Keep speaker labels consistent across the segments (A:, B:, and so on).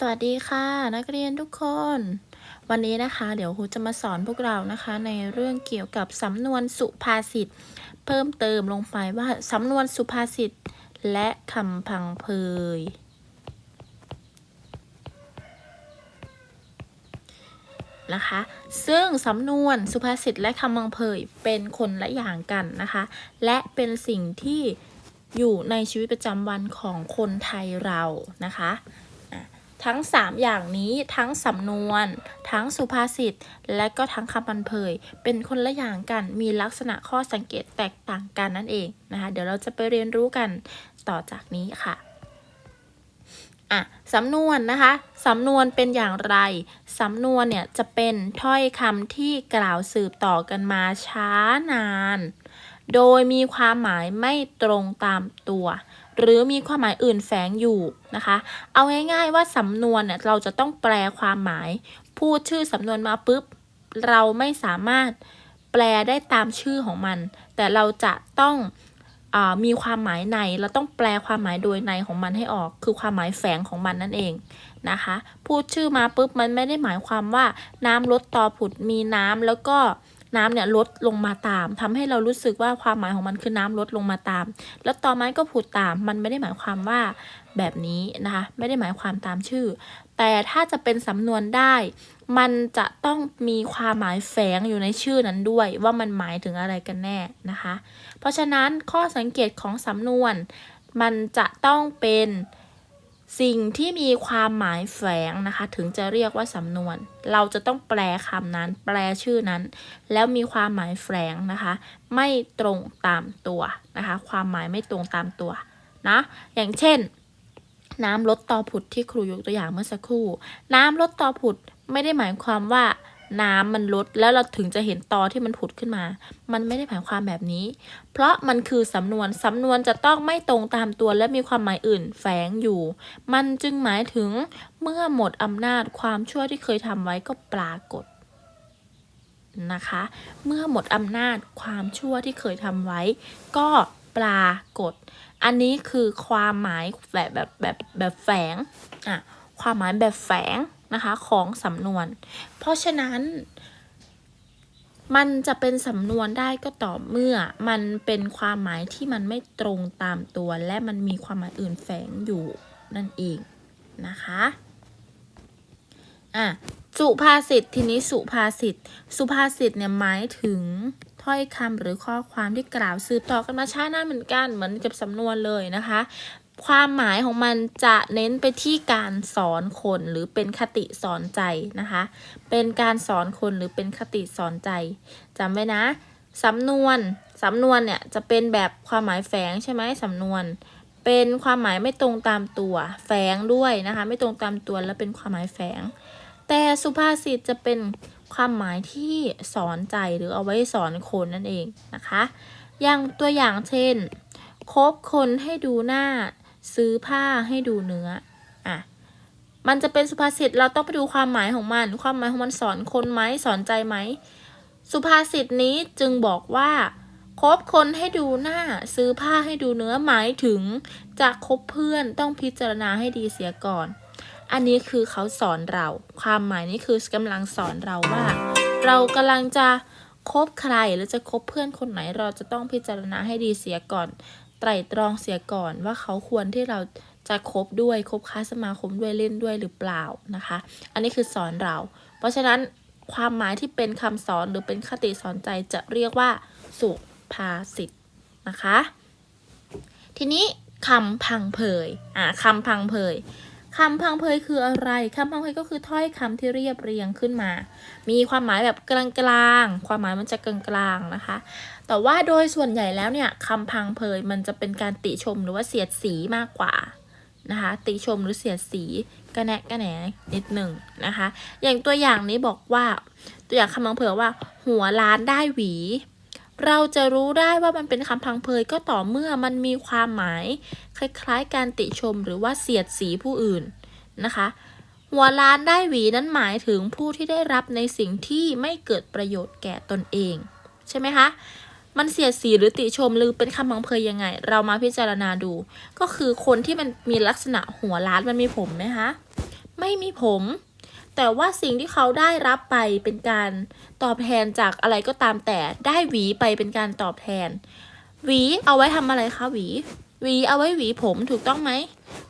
A: สวัสดีค่ะ นักเรียนทุกคน วันนี้นะคะ เดี๋ยวครูจะมาสอนพวกเรานะคะ ในเรื่องเกี่ยวกับสำนวนสุภาษิตเพิ่มเติมลงไปว่าสำนวนสุภาษิตและคำพังเพยนะคะ ซึ่งสำนวนสุภาษิตและคำพังเพยเป็นคนละอย่างกันนะคะ และเป็นสิ่งที่อยู่ในชีวิตประจำวันของคนไทยเรานะคะ ทั้ง 3 อย่างนี้ทั้งสำนวน ทั้งสุภาษิตและก็ทั้งคำพันเพยเป็นคนละอย่างกันมีลักษณะข้อสังเกตแตกต่างกันนั่นเองนะคะเดี๋ยวเราจะไปเรียนรู้กันต่อจากนี้ค่ะอะสำนวนนะคะสำนวนเป็นอย่างไรสำนวนเนี่ยจะเป็นถ้อยคำที่กล่าวสืบต่อกันมาช้านาน โดยมีความหมายไม่ตรงตามตัว หรือมีความหมายอื่นแฝงอยู่นะคะ เอาง่ายๆว่าสำนวนเนี่ยเราจะต้องแปลความหมาย พูดชื่อสำนวนมาปุ๊บ เราไม่สามารถแปลได้ตามชื่อของมัน แต่เราจะต้องอมีความหมายในเราต้องแปลความหมายโดยในของมันให้ออก คือความหมายแฝงของมันนั่นเองนะคะ พูดชื่อมาปุ๊บมันไม่ได้หมายความว่า น้ำลดต่อผุดมีน้ำแล้วก็ น้ำเนี่ยลดลงมาตามทำให้เรารู้สึกว่าความหมายของมันคือน้ำลดลงมาตาม แล้วต่อไม้ก็ผุดตาม มันไม่ได้หมายความว่าแบบนี้นะคะไม่ได้หมายความตามชื่อ แต่ถ้าจะเป็นสำนวนได้ มันจะต้องมีความหมายแฝงอยู่ในชื่อนั้นด้วย ว่ามันหมายถึงอะไรกันแน่นะคะ เพราะฉะนั้นข้อสังเกตของสำนวน มันจะต้องเป็น สิ่งที่มีความหมายแฝงนะคะ ถึงจะเรียกว่าสำนวน เราจะต้องแปลคำนั้น แปลชื่อนั้น แล้วมีความหมายแฝงนะคะ ไม่ตรงตามตัวนะคะ ความหมายไม่ตรงตามตัวนะอย่างเช่น น้ำลดต่อผุดที่ครูยกตัวอย่างเมื่อสักครู่ น้ำลดต่อผุดไม่ได้หมายความว่า น้ำมันลดแล้วเราถึงจะเห็นตอที่มันผุดขึ้นมา มันไม่ได้หมายความแบบนี้ เพราะมันคือสำนวน สำนวนจะต้องไม่ตรงตามตัวและมีความหมายอื่นแฝงอยู่ มันจึงหมายถึงเมื่อหมดอำนาจความชั่วที่เคยทำไว้ก็ปรากฏนะคะ เมื่อหมดอำนาจความชั่วที่เคยทำไว้ ก็ปรากฏ อันนี้คือความหมายแบบแบบแบบแบบแฝงอะความหมายแบบแฝง นะคะของสำนวน เพราะฉะนั้น มันจะเป็นสำนวนได้ก็ต่อเมื่อมันเป็นความหมายที่มันไม่ตรงตามตัว และมันมีความหมายอื่นแฝงอยู่นั่นเองนะคะอะสุภาษิตทีนี้สุภาษิตสุภาษิตเนี่ยหมายถึงถ้อยคำหรือข้อความที่กล่าวสืบต่อกันมาช้านานเหมือนกันเหมือนกับสำนวนเลยนะคะ ความหมายของมันจะเน้นไปที่การสอนคนหรือเป็นคติสอนใจนะคะ เป็นการสอนคนหรือเป็นคติสอนใจจำไว้นะสำนวนสำนวนเนี่ยจะเป็นแบบความหมายแฝงใช่ไหมสำนวน เป็นความหมายไม่ตรงตามตัว แฝงด้วยนะคะ ไม่ตรงตามตัวแล้วเป็นความหมายแฝง แต่สุภาษิตจะเป็นความหมายที่สอนใจหรือเอาไว้สอนคนนั่นเองนะคะ อย่างตัวอย่างเช่นคบคนให้ดูหน้า ซื้อผ้าให้ดูเนื้ออะมันจะเป็นสุภาษิตเราต้องไปดูความหมายของมัน ความหมายของมันสอนคนไหมสอนใจไหม สุภาษิตนี้จึงบอกว่าคบคนให้ดูหน้า ซื้อผ้าให้ดูเนื้อหมายถึงจะคบเพื่อนต้องพิจารณาให้ดีเสียก่อน อันนี้คือเขาสอนเรา ความหมายนี้คือกำลังสอนเราว่า เรากำลังจะคบใครหรือจะคบเพื่อนคนไหนเราจะต้องพิจารณาให้ดีเสียก่อน ไตร่ตรองเสียก่อนว่าเขาควรที่เราจะคบด้วยคบค้าสมาคมด้วยเล่นด้วยหรือเปล่านะคะ อันนี้คือสอนเรา เพราะฉะนั้นความหมายที่เป็นคำสอนหรือเป็นคติสอนใจจะเรียกว่าสุภาษิตนะคะ ทีนี้คำพังเพยอ่าคำพังเพย คำพังเพยคืออะไรคำพังเพยก็คือถ้อยคำที่เรียบเรียงขึ้นมา มีความหมายแบบกลางๆ ความหมายมันจะกลางๆนะคะ แต่ว่าโดยส่วนใหญ่แล้วเนี่ยคำพังเพยมันจะเป็นการติชมหรือว่าเสียดสีมากกว่านะคะติชมหรือเสียดสีกระแนะกระแหนนิดหนึ่งนะคะ อย่างตัวอย่างนี้บอกว่า ตัวอย่างคำพังเพยว่า หัวล้านได้หวี เราจะรู้ได้ว่ามันเป็นคำพังเพยก็ต่อเมื่อมันมีความหมาย คล้ายๆ การติชมหรือว่าเสียดสีผู้อื่นนะคะ หัวล้านได้หวีนั้นหมายถึงผู้ที่ได้รับในสิ่งที่ไม่เกิดประโยชน์แก่ตนเอง ใช่ไหมคะ มันเสียดสีหรือติชมหรือเป็นคำพังเพยยังไง เรามาพิจารณาดู ก็คือคนที่มันมีลักษณะหัวล้านมันมีผมไหมคะ ไม่ไม่มีผม แต่ว่าสิ่งที่เขาได้รับไปเป็นการตอบแทนจากอะไรก็ตามแต่ได้หวีไปเป็นการตอบแทน หวีเอาไว้ทำอะไรคะหวี หวีเอาไว้หวีผมถูกต้องไหม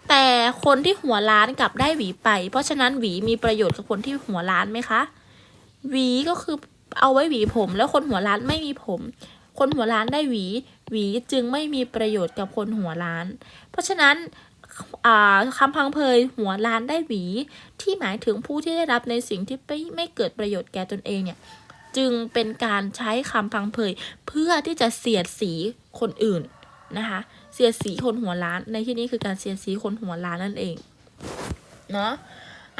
A: แต่คนที่หัวล้านกลับได้หวีไป เพราะฉะนั้นหวีมีประโยชน์กับคนที่หัวล้านไหมคะ หวีก็คือเอาไว้หวีผม แล้วคนหัวล้านไม่มีผม คนหัวล้านได้หวี หวีจึงไม่มีประโยชน์กับคนหัวล้าน เพราะฉะนั้น คำพังเพยหัวล้านได้หวี ที่หมายถึงผู้ที่ได้รับในสิ่งที่ไม่ไม่เกิดประโยชน์แก่ตนเองเนี่ยจึงเป็นการใช้คำพังเพยเพื่อที่จะเสียดสีคนอื่นนะคะเสียดสีคนหัวล้าน ในที่นี้คือการเสียดสีคนหัวล้านนั่นเองเนาะ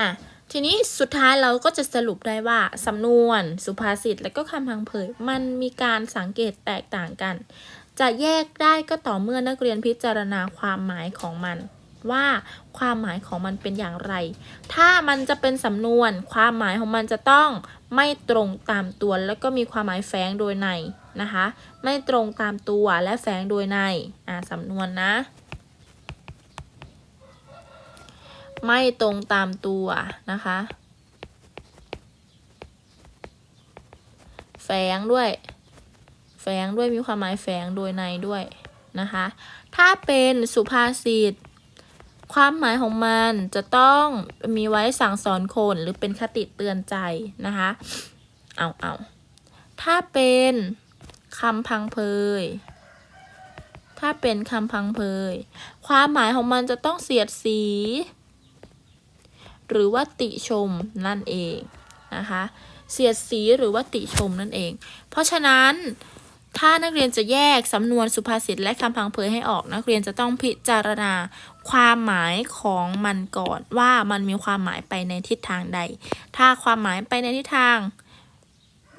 A: อะทีนี้สุดท้ายเราก็จะสรุปได้ว่าสำนวนสุภาษิตและก็คำพังเพยมันมีการสังเกตแตกต่างกัน จะแยกได้ก็ต่อเมื่อนักเรียนพิจารณาความหมายของมัน ว่าความหมายของมันเป็นอย่างไร ถ้ามันจะเป็นสำนวน ความหมายของมันจะต้องไม่ตรงตามตัวแล้วก็มีความหมายแฝงโดยในนะคะ ไม่ตรงตามตัวและแฝงโดยในอ่าสำนวนนะ ไม่ตรงตามตัวนะคะ แฝงด้วย แฝงด้วยมีความหมายแฝงโดยในด้วยนะคะ ถ้าเป็นสุภาษิต ความหมายของมันจะต้องมีไว้สั่งสอนคนหรือเป็นคติเตือนใจนะคะ เอาเอาถ้าเป็นคำพังเพย ถ้าเป็นคำพังเพย ความหมายของมันจะต้องเสียดสี หรือว่าติชมนั่นเองนะคะ เสียดสีหรือว่าติชมนั่นเอง เพราะฉะนั้นถ้านักเรียนจะแยกสำนวนสุภาษิตและคำพังเพยให้ออก นักเรียนจะต้องพิจารณา ความหมายของมันก่อนว่ามันมีความหมายไปในทิศทางใด ถ้าความหมายไปในทิศทาง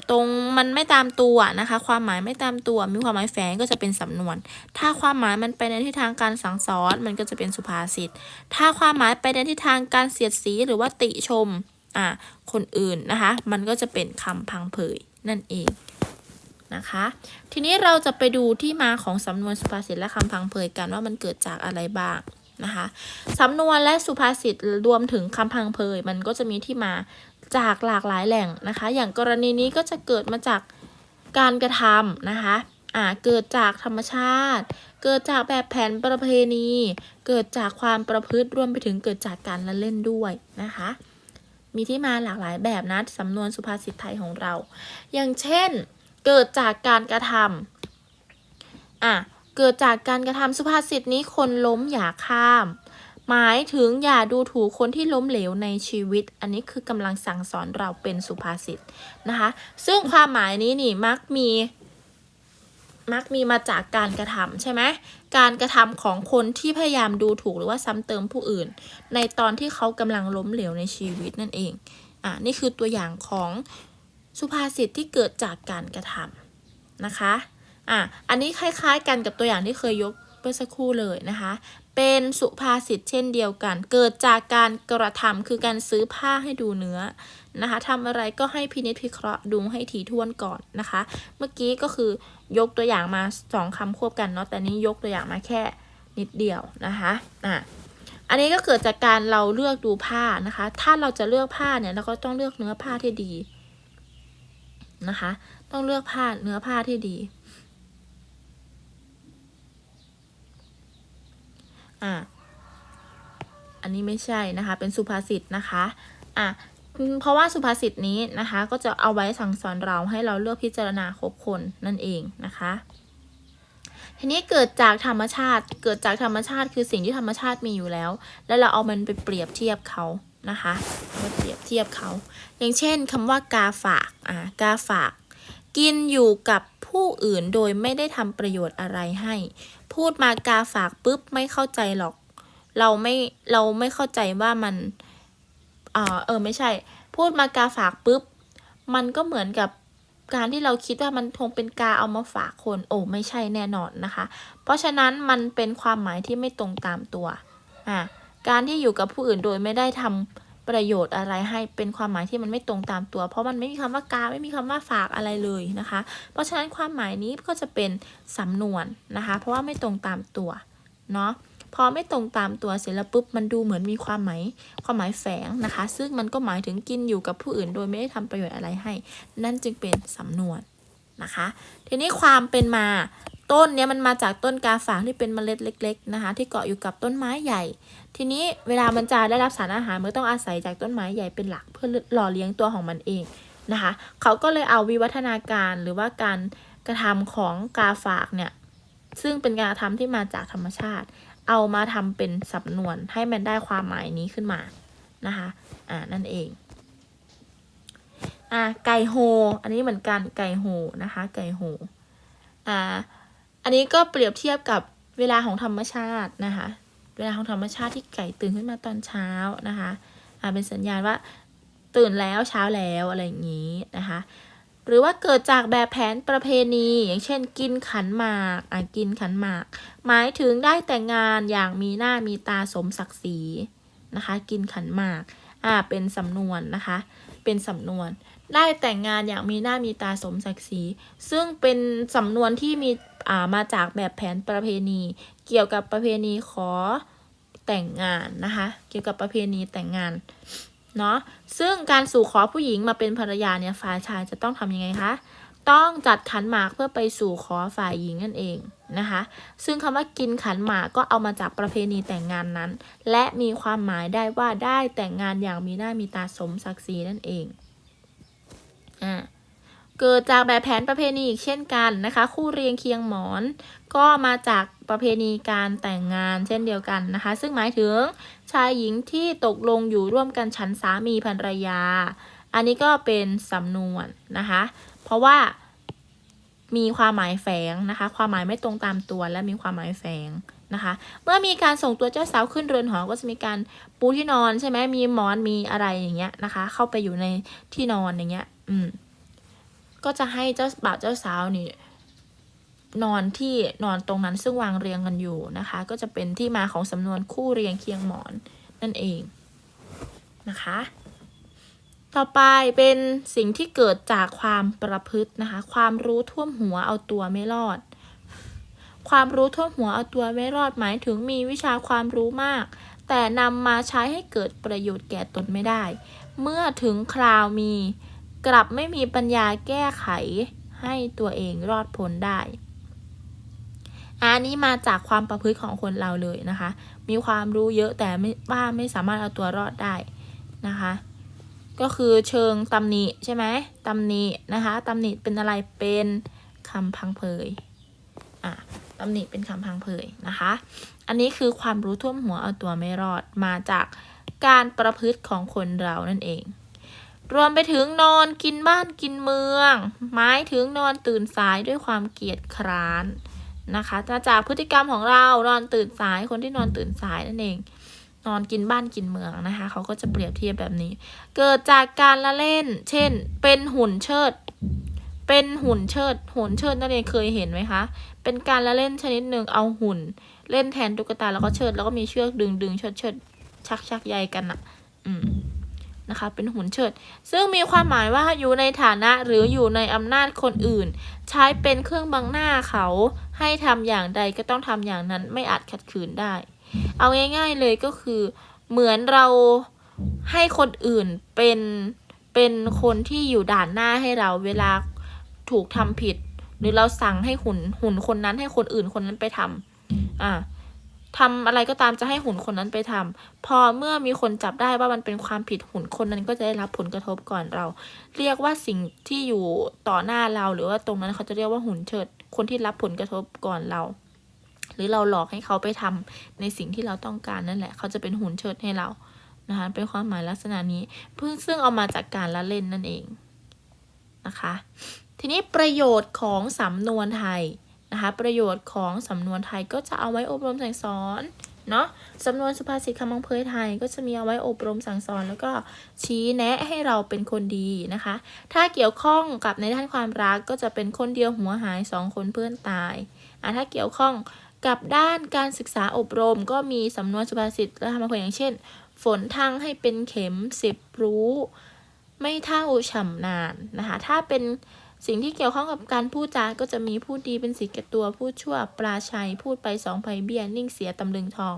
A: ตรงมันไม่ตามตัวนะคะ ความหมายไม่ตามตัว มีความหมายแฝงก็จะเป็นสำนวน ถ้าความหมายมันไปในทิศทางการสั่งสอนมันก็จะเป็นสุภาษิต ถ้าความหมายไปในทิศทางการเสียดสีหรือว่าติชมอ่าคนอื่นนะคะ มันก็จะเป็นคำพังเพยนั่นเองนะคะ ทีนี้เราจะไปดูที่มาของสำนวนสุภาษิตและคำพังเพยกันว่ามันเกิดจากอะไรบ้าง นะคะสำนวนและสุภาษิตรวมถึงคำพังเพยมันก็จะมีที่มาจากหลากหลายแหล่งนะคะ อย่างกรณีนี้ก็จะเกิดมาจากการกระทำนะคะอ่าเกิดจากธรรมชาติ เกิดจากแบบแผนประเพณี เกิดจากความประพฤติรวมไปถึงเกิดจากการละเล่นด้วยนะคะ มีที่มาหลากหลายแบบนะสำนวนสุภาษิตไทยของเรา อย่างเช่น เกิดจากการกระทำอะ เกิดจากการกระทำสุภาษิตนี้คนล้มอย่าข้าม หมายถึงอย่าดูถูกคนที่ล้มเหลวในชีวิต อันนี้คือกำลังสั่งสอนเราเป็นสุภาษิตนะคะ ซึ่งความหมายนี้นี่มักมีมักมีมาจากการกระทำใช่ไหม การกระทำของคนที่พยายามดูถูกหรือว่าซ้ำเติมผู้อื่น ในตอนที่เขากำลังล้มเหลวในชีวิตนั่นเอง อะนี่คือตัวอย่างของสุภาษิตที่เกิดจากการกระทำนะคะ อะอันนี้คล้าย ๆ กันกับตัวอย่างที่เคยยกเมื่อสักครู่เลยนะคะ เป็นสุภาษิตเช่นเดียวกัน เกิดจากการกระทำคือการซื้อผ้าให้ดูเนื้อนะคะทำอะไรก็ให้พินิจพิเคราะห์ดูให้ถี่ถ้วนก่อนนะคะ เมื่อกี้ก็คือยกตัวอย่างมาสองคำควบกันเนาะแต่นี้ยกตัวอย่างมาแค่นิดเดียวนะคะอะอันนี้ก็เกิดจากการเราเลือกดูผ้านะคะ ถ้าเราจะเลือกผ้าเนี่ยเราก็ต้องเลือกเนื้อผ้าที่ดีนะคะ ต้องเลือกผ้าเนื้อผ้าที่ดี อะอันนี้ไม่ใช่นะคะ เป็นสุภาษิตนะคะอะเพราะว่าสุภาษิตนี้นะคะ ก็จะเอาไว้สั่งสอนเราให้เราเลือกพิจารณาครบคนนั่นเองนะคะ ทีนี้เกิดจากธรรมชาติ เกิดจากธรรมชาติคือสิ่งที่ธรรมชาติมีอยู่แล้ว แล้วเราเอามันไปเปรียบเทียบเขานะคะไปเปรียบเทียบเขา อย่างเช่นคำว่ากาฝากอ่ากาฝาก กินอยู่กับผู้อื่นโดยไม่ได้ทำประโยชน์อะไรให้ พูดมากาฝากปุ๊บไม่เข้าใจหรอก เราไม่เราไม่เข้าใจว่ามันอ่าเออไม่ใช่ พูดมากาฝากปุ๊บ มันก็เหมือนกับการที่เราคิดว่ามันคงเป็นกาเอามาฝากคนโอ้ไม่ใช่แน่นอนนะคะ เพราะฉะนั้นมันเป็นความหมายที่ไม่ตรงตามตัวอ่าการที่อยู่กับผู้อื่นโดยไม่ได้ทำ ประโยชน์อะไรให้เป็นความหมายที่มันไม่ตรงตามตัว เพราะมันไม่มีคำว่ากาไม่มีคำว่าฝากอะไรเลยนะคะ เพราะฉะนั้นความหมายนี้ก็จะเป็นสำนวนนะคะ เพราะว่าไม่ตรงตามตัวเนาะพอไม่ตรงตามตัวเสร็จแล้วปุ๊บมันดูเหมือนมีความหมายความหมายแฝงนะคะ ซึ่งมันก็หมายถึงกินอยู่กับผู้อื่น โดยไม่ได้ทำประโยชน์อะไรให้ นั่นจึงเป็นสำนวนนะคะ ทีนี้ความเป็นมาต้นเนี้ยมันมาจากต้นกาฝางที่เป็นเมล็ดเล็ก ๆนะคะ ที่เกาะอยู่กับต้นไม้ใหญ่ ทีนี้เวลามันจะได้รับสารอาหารมันต้องอาศัยจากต้นไม้ใหญ่เป็นหลักเพื่อหล่อเลี้ยงตัวของมันเองนะคะเขาก็เลยเอาวิวัฒนาการหรือว่าการกระทำของกาฝากเนี่ยซึ่งเป็นการกระทำที่มาจากธรรมชาติ เอามาทำเป็นสำนวนให้มันได้ความหมายนี้ขึ้นมานะคะอ่านั่นเองอ่าไก่โฮ อันนี้เหมือนกันไก่โฮนะคะไก่โฮอ่าอันนี้ก็เปรียบเทียบกับเวลาของธรรมชาตินะคะ เวลาของธรรมชาติที่ไก่ตื่นขึ้นมาตอนเช้านะคะอ่าเป็นสัญญาณว่าตื่นแล้วเช้าแล้วอะไรอย่างนี้นะคะหรือว่าเกิดจากแบบแผนประเพณี อย่างเช่น กินขันหมากอะกินขันหมาก หมายถึงได้แต่งงานอย่างมีหน้ามีตาสมศักดิ์ศรีนะคะ กินขันหมากอ่าเป็นสำนวนนะคะ เป็นสำนวน ได้แต่งงานอย่างมีหน้ามีตาสมศักดิ์ศรีซึ่งเป็นสำนวนที่มี มาจากแบบแผนประเพณี เกี่ยวกับประเพณีขอแต่งงานนะคะ เกี่ยวกับประเพณีแต่งงานเนาะซึ่งการสู่ขอผู้หญิงมาเป็นภรรยาเนี่ยฝ่ายชายจะต้องทำยังไงคะต้องจัดขันหมากเพื่อไปสู่ขอฝ่ายหญิงนั่นเองนะคะ ซึ่งคำว่ากินขันหมากก็เอามาจากประเพณีแต่งงานนั้น และมีความหมายได้ว่าได้แต่งงานอย่างมีหน้ามีตาสมศักดิ์ศรีนั่นเองอ่า เกิดจากแบบแผนประเพณีอีกเช่นกันนะคะ คู่เรียงเคียงหมอน ก็มาจากประเพณีการแต่งงานเช่นเดียวกันนะคะ ซึ่งหมายถึงชายหญิงที่ตกลงอยู่ร่วมกันฉันสามีภรรยา อันนี้ก็เป็นสำนวนนะคะ เพราะว่ามีความหมายแฝงนะคะ ความหมายไม่ตรงตามตัวและมีความหมายแฝงนะคะ เมื่อมีการส่งตัวเจ้าสาวขึ้นเรือนหอ ก็จะมีการปูที่นอนใช่ไหมมีหมอนมีอะไรอย่างเงี้ยนะคะ เข้าไปอยู่ในที่นอนอย่างเงี้ย อืม ก็จะให้เจ้าบ่าวเจ้าสาวนี่นอนที่นอนตรงนั้นซึ่งวางเรียงกันอยู่นะคะ ก็จะเป็นที่มาของสำนวนคู่เรียงเคียงหมอนนั่นเองนะคะ ต่อไปเป็นสิ่งที่เกิดจากความประพฤตินะคะ ความรู้ท่วมหัวเอาตัวไม่รอด ความรู้ท่วมหัวเอาตัวไม่รอดหมายถึงมีวิชาความรู้มาก แต่นำมาใช้ให้เกิดประโยชน์แก่ตนไม่ได้ เมื่อถึงคราวมี กลับไม่มีปัญญาแก้ไขให้ตัวเองรอดพ้นได้อันนี้มาจากความประพฤติของคนเราเลยนะคะ มีความรู้เยอะแต่ไม่ว่าไม่สามารถเอาตัวรอดได้นะคะ ก็คือเชิงตำหนิใช่ไหมตำหนินะคะตำหนิเป็นอะไรเป็นคำพังเพยอะตำหนิเป็นคำพังเพยนะคะ อันนี้คือความรู้ท่วมหัวเอาตัวไม่รอดมาจากการประพฤติของคนเรานั่นเอง รวมไปถึงนอนกินบ้านกินเมือง หมายถึงนอนตื่นสายด้วยความเกียจคร้านนะคะมาจากพฤติกรรมของเรานอนตื่นสายคนที่นอนตื่นสายนั่นเอง นอนกินบ้านกินเมืองนะคะ เขาก็จะเปรียบเทียบแบบนี้ เกิดจากการละเล่น เช่น เป็นหุ่นเชิด เป็นหุ่นเชิด หุ่นเชิดนั่นเองเคยเห็นไหมคะ เป็นการละเล่นชนิดหนึ่งเอาหุ่น เล่นแทนตุ๊กตาแล้วก็เชิด แล้วก็มีเชือกดึงดึงเชิดเชิดชักชักใยกันอะอืม นะคะ เป็นหุ่นเชิด ซึ่งมีความหมายว่าอยู่ในฐานะหรืออยู่ในอำนาจคนอื่น ใช้เป็นเครื่องบังหน้าเขาให้ทำอย่างใดก็ต้องทำอย่างนั้นไม่อาจขัดขืนได้ เอาง่ายๆเลยก็คือ เหมือนเราให้คนอื่นเป็นเป็นคนที่อยู่ด่านหน้าให้เราเวลาถูกทำผิด หรือเราสั่งให้หุ่นหุ่นคนนั้นให้คนอื่นคนนั้นไปทำอ่า ทำอะไรก็ตามจะให้หุ่นคนนั้นไปทำพอเมื่อมีคนจับได้ว่ามันเป็นความผิดหุ่นคนนั้นก็จะได้รับผลกระทบก่อนเรา เรียกว่าสิ่งที่อยู่ต่อหน้าเรา หรือว่าตรงนั้นเขาจะเรียกว่าหุ่นเชิด คนที่รับผลกระทบก่อนเรา หรือเราหลอกให้เขาไปทำในสิ่งที่เราต้องการนั่นแหละ เขาจะเป็นหุ่นเชิดให้เรานะคะเป็นความหมายลักษณะนี้เพื่อซึ่งเอามาจากการละเล่นนั่นเองนะคะ ทีนี้ประโยชน์ของสำนวนไทย นะคะประโยชน์ของสำนวนไทยก็จะเอาไว้อบรมสั่งสอนเนาะสำนวนสุภาษิตคำพังเพยไทยก็จะมีเอาไว้อบรมสั่งสอน แล้วก็ชี้แนะให้เราเป็นคนดีนะคะ ถ้าเกี่ยวข้องกับในด้านความรักก็จะเป็นคนเดียวหัวหายสองคนเพื่อนตายอะถ้าเกี่ยวข้องกับด้านการศึกษาอบรม ก็มีสำนวนสุภาษิตและคำพังเพยอย่างเช่น ฝนทางให้เป็นเข็มสิบรู้ ไม่เท่าฉ่ำนานนะคะ ถ้าเป็น สิ่งที่เกี่ยวข้องกับการพูดจาก็จะมีพูดดีเป็นสีแก่ตัว พูดชั่วปลาชัย พูดไปสองไผ่เบี้ยนิ่งเสียตำลึงทอง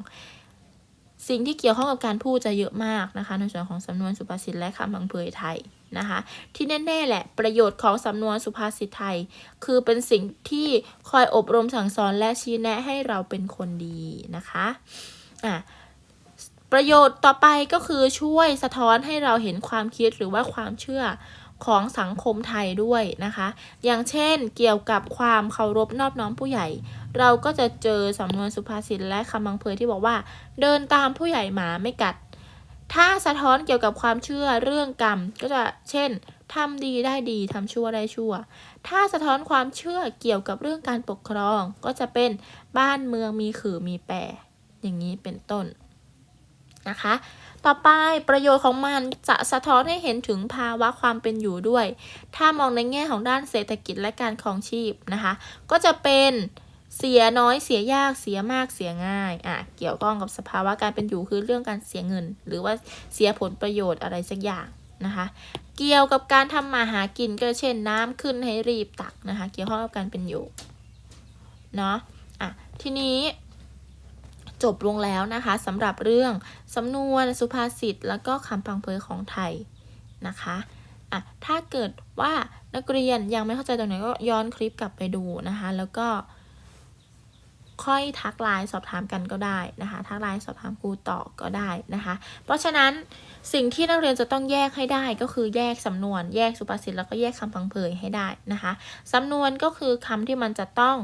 A: สิ่งที่เกี่ยวข้องกับการพูดจะเยอะมากนะคะ ในส่วนของสำนวนสุภาษิตและคำพังเพยไทยนะคะ ที่แน่ๆแหละประโยชน์ของสำนวนสุภาษิตไทย คือเป็นสิ่งที่คอยอบรมสั่งสอนและชี้แนะให้เราเป็นคนดีนะคะอะประโยชน์ต่อไปก็คือช่วยสะท้อนให้เราเห็นความคิดหรือว่าความเชื่อ ของสังคมไทยด้วยนะคะ อย่างเช่นเกี่ยวกับความเคารพนอบน้อมผู้ใหญ่ เราก็จะเจอสำนวนสุภาษิตและคำบังเพยที่บอกว่า เดินตามผู้ใหญ่หมาไม่กัด ถ้าสะท้อนเกี่ยวกับความเชื่อเรื่องกรรม ก็จะเช่นทำดีได้ดีทำชั่วได้ชั่ว ถ้าสะท้อนความเชื่อเกี่ยวกับเรื่องการปกครอง ก็จะเป็นบ้านเมืองมีขือมีแปรอย่างนี้เป็นต้น นะคะ ต่อไปประโยชน์ของมันจะสะท้อนให้เห็นถึงภาวะความเป็นอยู่ด้วย ถ้ามองในแง่ของด้านเศรษฐกิจและการครองชีพนะคะ ก็จะเป็นเสียน้อยเสียยากเสียมากเสียง่ายอะเกี่ยวข้องกับสภาวะการเป็นอยู่คือเรื่องการเสียเงิน หรือว่าเสียผลประโยชน์อะไรสักอย่างนะคะ เกี่ยวกับการทำมาหากินก็เช่นน้ำขึ้นให้รีบตักนะคะ เกี่ยวข้องกับการเป็นอยู่เนาะอะทีนี้ จบลงแล้วนะคะสำหรับเรื่องสำนวนสุภาษิตแล้วก็คำพังเพยของไทยนะคะอะถ้าเกิดว่านักเรียนยังไม่เข้าใจตรงไหนก็ย้อนคลิปกลับไปดูนะคะ แล้วก็ ค่อยทักไลน์สอบถามกันก็ได้นะคะ ทักไลน์สอบถามครูต่อก็ได้นะคะ เพราะฉะนั้นสิ่งที่นักเรียนจะต้องแยกให้ได้ก็คือแยกสำนวน แยกสุภาษิตแล้วก็แยกคำพังเพยให้ได้นะคะสำนวนก็คือคำที่มันจะต้อง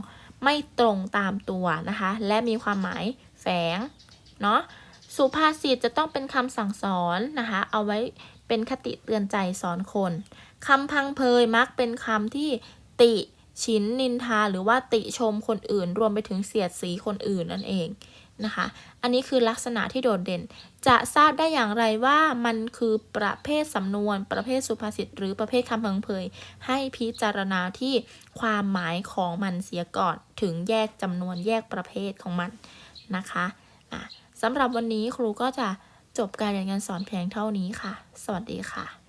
A: ไม่ตรงตามตัวนะคะ และมีความหมาย แฝงเนาะสุภาษิตจะต้องเป็นคำสั่งสอนนะคะ เอาไว้เป็นคติเตือนใจสอนคนคำพังเพยมักเป็นคำที่ติฉินนินทาหรือว่าติชมคนอื่น รวมไปถึงเสียดสีคนอื่นนั่นเองนะคะ อันนี้คือลักษณะที่โดดเด่น จะทราบได้อย่างไรว่ามันคือประเภทสำนวน ประเภทสุภาษิตหรือประเภทคำพังเพยให้พิจารณาที่ความหมายของมันเสียก่อนถึงแยกจำนวนแยกประเภทของมัน นะคะอะสำหรับวันนี้ครูก็จะจบการเรียนการสอนเพียงเท่านี้ค่ะ สวัสดีค่ะ